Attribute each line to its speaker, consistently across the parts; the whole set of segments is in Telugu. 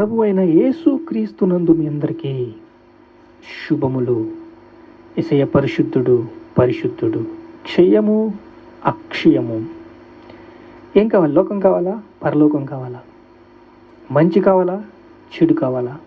Speaker 1: ప్రభు అయిన యేసు క్రీస్తునందు మీ అందరికీ శుభములు. ఇసయ పరిశుద్ధుడు పరిశుద్ధుడు క్షయము అక్షయము. ఏం కావాలి? లోకం కావాలా? పరలోకం కావాలా? మంచి కావాలా? చెడు కావాలా?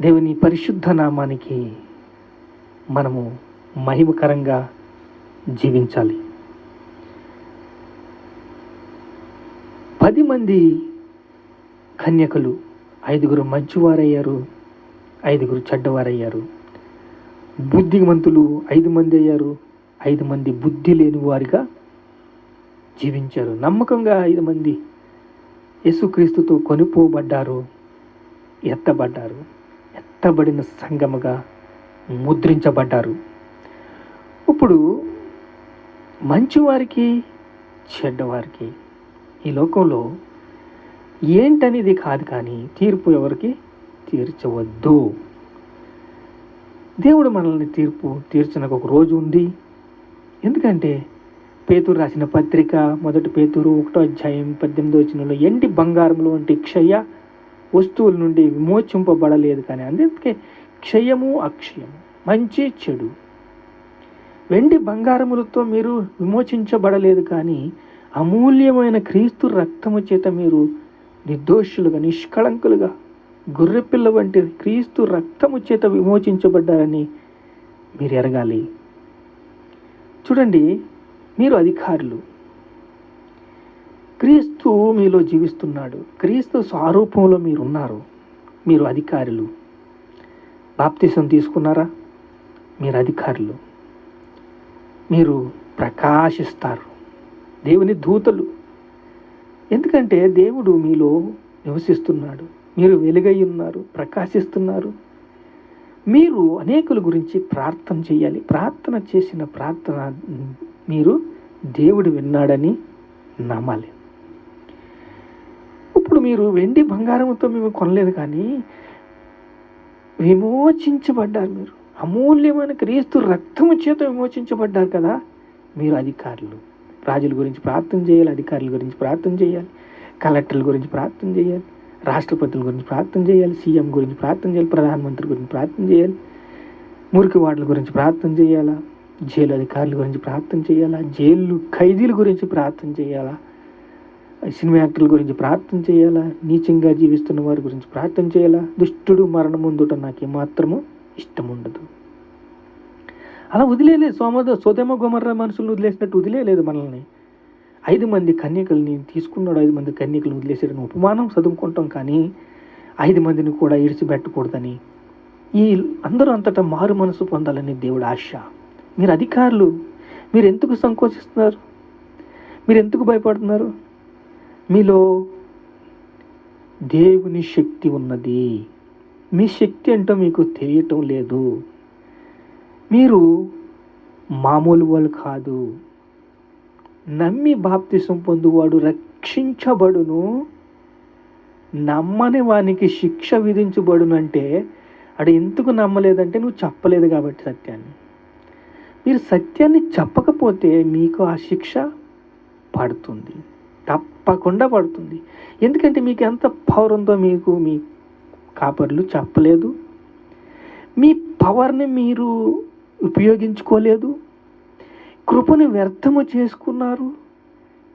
Speaker 1: దేవుని పరిశుద్ధ నామానికి మనము మహిమకరంగా జీవించాలి. పది మంది కన్యకలు ఐదుగురు మంచివారయ్యారు ఐదుగురు చెడ్డవారయ్యారు. బుద్ధిమంతులు ఐదు మంది అయ్యారు ఐదు మంది బుద్ధి లేని వారిగా జీవించారు. నమ్మకంగా ఐదు మంది యేసుక్రీస్తుతో కొనుపోబడ్డారు ఎత్తబడ్డారు ఎత్తబడిన సంగముగా ముద్రించబడ్డారు. ఇప్పుడు మంచివారికి చెడ్డవారికి ఈ లోకంలో ఏంటనేది కాదు కానీ తీర్పు ఎవరికి? తీర్చవద్దు. దేవుడు మనల్ని తీర్పు తీర్చనకు ఒక రోజు ఉంది. ఎందుకంటే పేతురు రాసిన పత్రిక మొదటి పేతురు ఒకటో అధ్యాయం పద్దెనిమిదో వచ్చినలో ఎండి బంగారంలో వంటి క్షయ వస్తువుల నుండి విమోచింపబడలేదు కానీ అందుకే క్షయము అక్షయము మంచి చెడు. వెండి బంగారములతో మీరు విమోచించబడలేదు కానీ అమూల్యమైన క్రీస్తు రక్తము చేత మీరు నిర్దోషులుగా నిష్కళంకులుగా గొర్రెపిల్ల వంటి క్రీస్తు రక్తము చేత విమోచించబడ్డారని మీరు ఎరగాలి. చూడండి మీరు అధికారులు. క్రీస్తు మీలో జీవిస్తున్నాడు. క్రీస్తు స్వరూపంలో మీరు ఉన్నారు మీరు అధికారులు. బాప్తిసం తీసుకున్నారా? మీరు అధికారులు. మీరు ప్రకాశిస్తారు. దేవుని దూతలు ఎందుకంటే దేవుడు మీలో నివసిస్తున్నాడు. మీరు వెలుగై ఉన్నారు ప్రకాశిస్తున్నారు. మీరు అనేకుల గురించి ప్రార్థన చేయాలి. ప్రార్థన చేసిన ప్రార్థన మీరు దేవుడు విన్నాడని నమ్మాలి. ఇప్పుడు మీరు వెండి బంగారంతో మేము కొనలేదు కానీ విమోచించబడ్డారు మీరు. అమూల్యమైన క్రీస్తు రక్తము చేత విమోచించబడ్డారు కదా మీరు అధికారులు. రాజుల గురించి ప్రార్థన చేయాలి అధికారుల గురించి ప్రార్థన చేయాలి కలెక్టర్ల గురించి ప్రార్థన చేయాలి రాష్ట్రపతుల గురించి ప్రార్థన చేయాలి సీఎం గురించి ప్రార్థన చేయాలి ప్రధానమంత్రి గురించి ప్రార్థన చేయాలి మురికి వార్డుల గురించి ప్రార్థన చేయాలా జైలు అధికారుల గురించి ప్రార్థన చేయాలా జైలు ఖైదీల గురించి ప్రార్థన చేయాలా సినిమా యాక్టర్ల గురించి ప్రార్థన చేయాలా నీచంగా జీవిస్తున్న వారి గురించి ప్రార్థన చేయాలా దుష్టుడు మరణం ముందుట నాకు ఏమాత్రము ఇష్టం ఉండదు అలా వదిలేలేదు సోమద సోదేమ గోమర్ర మనుషులను వదిలేసినట్టు వదిలేయలేదు మనల్ని. ఐదు మంది కన్యకల్ని తీసుకున్నాడు ఐదు మంది కన్యకలను వదిలేసాడని ఉపమానం చదువుకుంటాం కానీ ఐదు మందిని కూడా ఇడిచిపెట్టకూడదని. ఈ అందరూ అంతటా మారు మనసు పొందాలని దేవుడు ఆశ. మీరు అధికారులు. మీరు ఎందుకు సంకోచిస్తున్నారు? మీరు ఎందుకు భయపడుతున్నారు? మీలో దేవుని శక్తి ఉన్నది. మీ శక్తి ఏంటో మీకు తెలియటం లేదు. మీరు మామూలు వాళ్ళు కాదు. నమ్మి బాప్తిసం పొందువాడు రక్షించబడును. నమ్మని వానికి శిక్ష విధించబడునంటే అడు ఎందుకు నమ్మలేదంటే నువ్వు చెప్పలేదు కాబట్టి సత్యాన్ని. మీరు సత్యాన్ని చెప్పకపోతే మీకు ఆ శిక్ష పడుతుంది. తప్పకుండా పడుతుంది. ఎందుకంటే మీకు ఎంత పవర్ ఉందో మీకు మీ కాపర్లు చెప్పలేదు. మీ పవర్ని మీరు ఉపయోగించుకోలేదు. కృపను వ్యర్థము చేసుకున్నారు.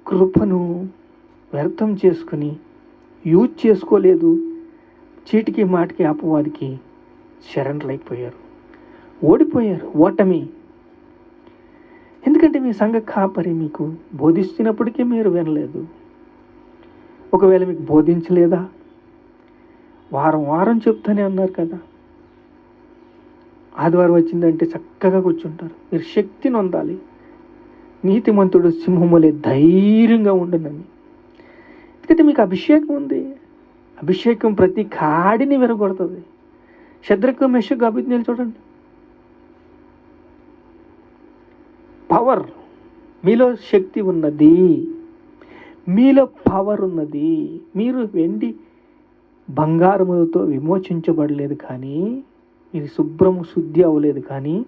Speaker 1: కృపను వ్యర్థం చేసుకుని యూజ్ చేసుకోలేదు. చీటికి మాటికి అపవాదికి శరణులైపోయారు ఓడిపోయారు ఓటమి. ఎందుకంటే మీ సంఘ కాపరి మీకు బోధిస్తున్నప్పటికీ మీరు వినలేదు. ఒకవేళ మీకు బోధించలేదా? వారం వారం చెప్తానే అన్నారు కదా. ఆదివారం వచ్చిందంటే చక్కగా కూర్చుంటారు. మీరు శక్తిని నొందాలి నీతిమంతుడు సింహములే ధైర్యంగా ఉండనని ఎందుకంటే మీకు అభిషేకం ఉంది. అభిషేకం ప్రతి కాడిని విరగొడుతుంది. శద్రకు మెషకు అభిజ్ఞలు చూడండి. పవర్ మీలో శక్తి ఉన్నది. మీలో పవర్ ఉన్నది. మీరు వెండి బంగారములతో విమోచించబడలేదు కానీ ఇది శుభ్రము శుద్ధి అవ్వలేదు కానీ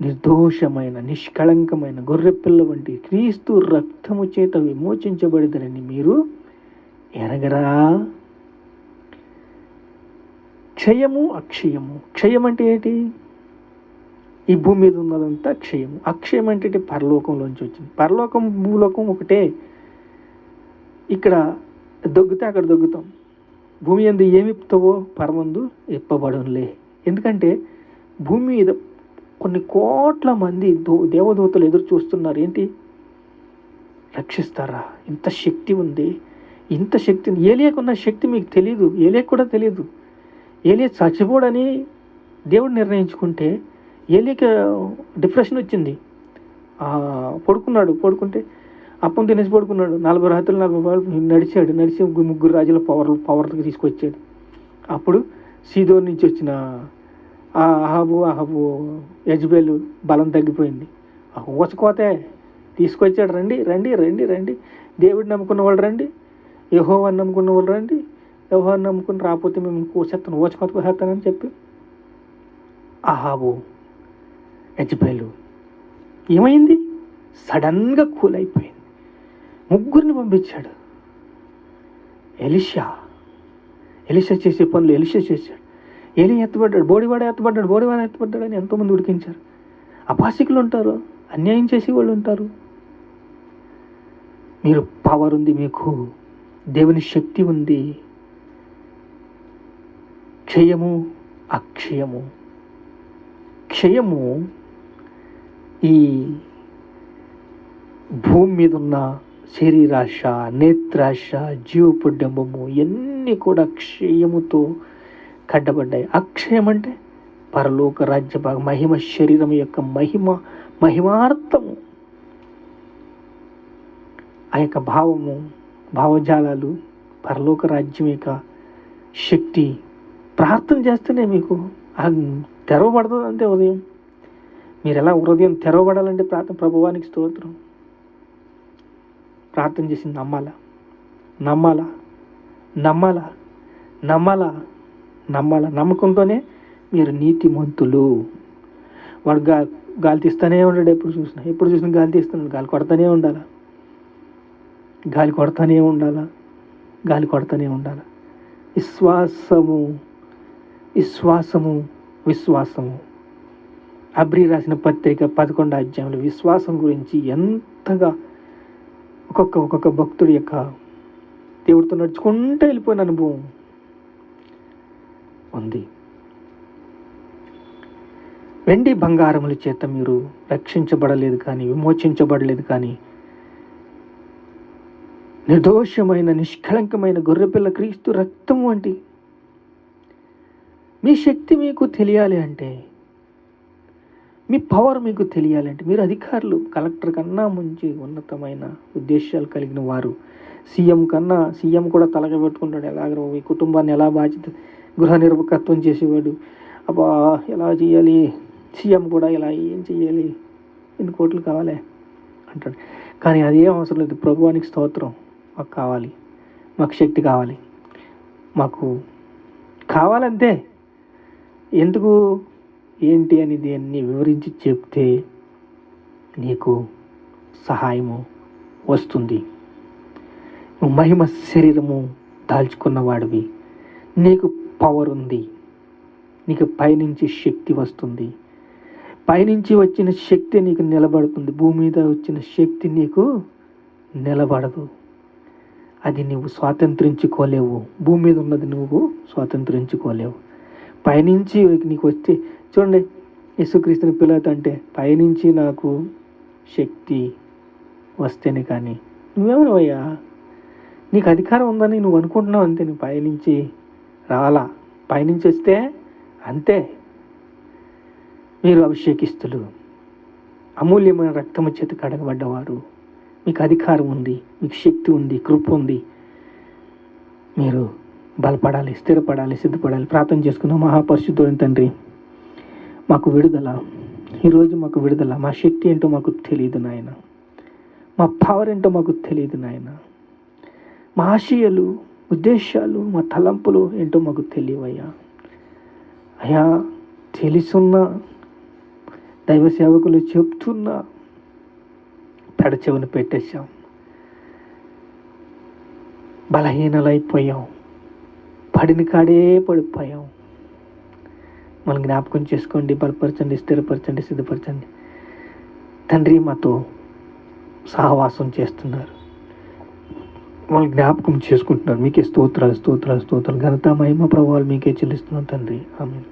Speaker 1: నిర్దోషమైన నిష్కళంకమైన గొర్రెపిల్ల వంటి క్రీస్తు రక్తము చేత విమోచించబడిదరని మీరు ఎరగరా? క్షయము అక్షయము. క్షయం అంటే ఏంటి? ఈ భూమి మీద ఉన్నదంతా క్షయము. అక్షయం అంటే పరలోకంలోంచి వచ్చింది. పరలోకం భూలోకం ఒకటే. ఇక్కడ దొగ్గితే అక్కడ దొగ్గుతాం. భూమి ఎందు ఏమి ఇప్పుతావో పరమందు ఇప్పబడునులే ఎందుకంటే భూమి మీద కొన్ని కోట్ల మంది దేవదూతలు ఎదురు చూస్తున్నారు. ఏంటి? రక్షిస్తారా? ఇంత శక్తి ఉంది. ఇంత శక్తి ఉంది. ఏలియాకున్న శక్తి మీకు తెలియదు ఏలియాకు కూడా తెలియదు ఏలియా చచ్చిపోడని దేవుడు నిర్ణయించుకుంటే ఏలియాకి డిప్రెషన్ వచ్చింది. పడుకున్నాడు. పడుకుంటే అప్పం తినేసి పడుకున్నాడు. నలభై రాత్రులు నలభై రాత్రులు నడిచాడు. నడిచి ముగ్గురు- ముగ్గురు రాజుల పవర్ పవర్కి తీసుకొచ్చాడు. అప్పుడు సీదోర్ నుంచి వచ్చిన ఆ అహాబు అహాబు యజ్బేలు బలం తగ్గిపోయింది. ఆ ఊచకోతే తీసుకొచ్చాడు. రండి రండి రండి రండి. దేవుడిని నమ్ముకున్న వాళ్ళు రండి. యహో అని నమ్ముకున్న వాళ్ళు రండి. యహో అని నమ్ముకుని రాకపోతే మేము కోసేస్తాను ఊచకోత కోసేస్తానని చెప్పి అహాబు యజ్బేలు ఏమైంది? సడన్గా కూల్ అయిపోయింది ముగ్గురిని పంపించాడు. ఎలిషా. ఎలిషా చేసే పనులు ఎలిషా చేశాడు. ఏలి ఎత్తబడ్డాడు బోడివాడ ఎత్తబడ్డాడు బోడివాడ ఎత్తబడ్డాడు అని ఎంతోమంది ఉడికించారు. అపాసికులు ఉంటారు అన్యాయం చేసే వాళ్ళు ఉంటారు. మీరు పవర్ ఉంది మీకు దేవుని శక్తి ఉంది. క్షయము అక్షయము. క్షయము ఈ భూమి మీద ఉన్న శరీరాశ నేత్రాశ జీవపుడ్డంబము ఇవన్నీ కూడా క్షయముతో కడ్డబడ్డాయి అక్షయం అంటే పరలోక రాజ్య భాగం మహిమ శరీరం యొక్క మహిమ మహిమార్థము. ఆ యొక్క భావము భావజాలాలు పరలోక రాజ్యం యొక్క శక్తి. ప్రార్థన చేస్తేనే మీకు తెరవబడుతుంది అంతే ఉదయం. మీరు ఎలా హృదయం తెరవబడాలంటే ప్రార్థన ప్రభువానికి స్తోత్రం. ప్రార్థన చేసి నమ్మాలా? నమ్మాలా? నమ్మాలా? నమ్మాలా? నమ్మాలా? నమ్మకంతోనే మీరు నీతిమంతులు. వాడు గా గాలి తీస్తూనే ఉన్నాడు ఎప్పుడు చూసినా. ఎప్పుడు చూసినా గాలి తీస్తున్నాడు. గాలి కొడతానే ఉండాలా? గాలి కొడతానే ఉండాలా? గాలి కొడతానే ఉండాలా? విశ్వాసము. విశ్వాసము. విశ్వాసము. అబ్రి రాసిన పత్రిక పదకొండు అధ్యాయంలో విశ్వాసం గురించి ఎంతగా ఒక్కొక్క ఒక్కొక్క భక్తుడి యొక్క దేవుడితో నడుచుకుంటూ వెళ్ళిపోయిన అనుభవం ఉంది. వెండి బంగారముల చేత మీరు రక్షించబడలేదు కానీ విమోచించబడలేదు కానీ నిర్దోషమైన నిష్కళంకమైన గొర్రెపిల్ల క్రీస్తు రక్తం వంటి మీ శక్తి మీకు తెలియాలి అంటే మీ పవర్ మీకు తెలియాలంటే మీరు అధికారులు కలెక్టర్ కన్నా మంచి ఉన్నతమైన ఉద్దేశాలు కలిగిన వారు. సీఎం కన్నా సీఎం కూడా తలగ పెట్టుకుంటాడు. ఎలాగ మీ కుటుంబాన్ని ఎలా బాధ్యత గృహ నిర్వకత్వం చేసేవాడు? అబ్బా ఎలా చేయాలి? సీఎం కూడా ఇలా ఏం చేయాలి? ఎన్ని కోట్లు కావాలి? అంటాడు. కానీ అదేం అవసరం లేదు. ప్రభువానికి స్తోత్రం. మాకు కావాలి. మాకు శక్తి కావాలి. మాకు కావాలంతే. ఎందుకు? ఏంటి అని దేన్ని వివరించి చెప్తే నీకు సహాయము వస్తుంది. నువ్వు మహిమ శరీరము దాల్చుకున్నవాడివి. నీకు పవర్ ఉంది. నీకు పైనుంచి శక్తి వస్తుంది. పైనుంచి వచ్చిన శక్తి నీకు నిలబడుతుంది. భూమి మీద వచ్చిన శక్తి నీకు నిలబడదు. అది నువ్వు స్వాతంత్రించుకోలేవు. భూమి మీద ఉన్నది నువ్వు స్వాతంత్రించుకోలేవు. పైనుంచి నీకు వచ్చి చూడండి యేసుక్రీస్తుని పిల్లత అంటే పైనుంచి నాకు శక్తి వస్తేనే కానీ నువ్వేమనవయ్యా నీకు అధికారం ఉందని నువ్వు అనుకుంటున్నావు అంతే నువ్వు పైనుంచి రావాలా పైనుంచి వస్తే అంతే. మీరు అభిషేకిస్తులు. అమూల్యమైన రక్తము చేత కడగబడ్డవారు. మీకు అధికారం ఉంది మీకు శక్తి ఉంది కృప ఉంది. మీరు బలపడాలి స్థిరపడాలి సిద్ధపడాలి. ప్రార్థన చేసుకుందాం. మహాపరిశుద్ధుని తండ్రి మాకు విడుదల. ఈరోజు మాకు విడుదల. మా శక్తి ఏంటో మాకు తెలియదు నాయన. మా పవర్ ఏంటో మాకు తెలియదు నాయన. మా ఆశయాలు ఉద్దేశాలు మా తలంపులు ఏంటో మాకు తెలియవయ్యా. అయ్యా తెలుసున్న దైవ సేవకులు చెప్తున్నా పెడచెవును పెట్టేశాం. బలహీనలైపోయాం. పడిన కాడే పడిపోయాం. మనం జ్ఞాపకం చేసుకోండి బలపరచండి స్థిరపరచండి సిద్ధపరచండి. తండ్రి మాతో సహవాసం చేస్తున్నారు. వాళ్ళు జ్ఞాపకం చేసుకుంటున్నారు. మీకే స్తోత్రాలు స్తోత్రాలు స్తోత్రాలు. ఘనత మహిమ ప్రభావాలు మీకే చెల్లిస్తున్నాం తండ్రి. ఆమె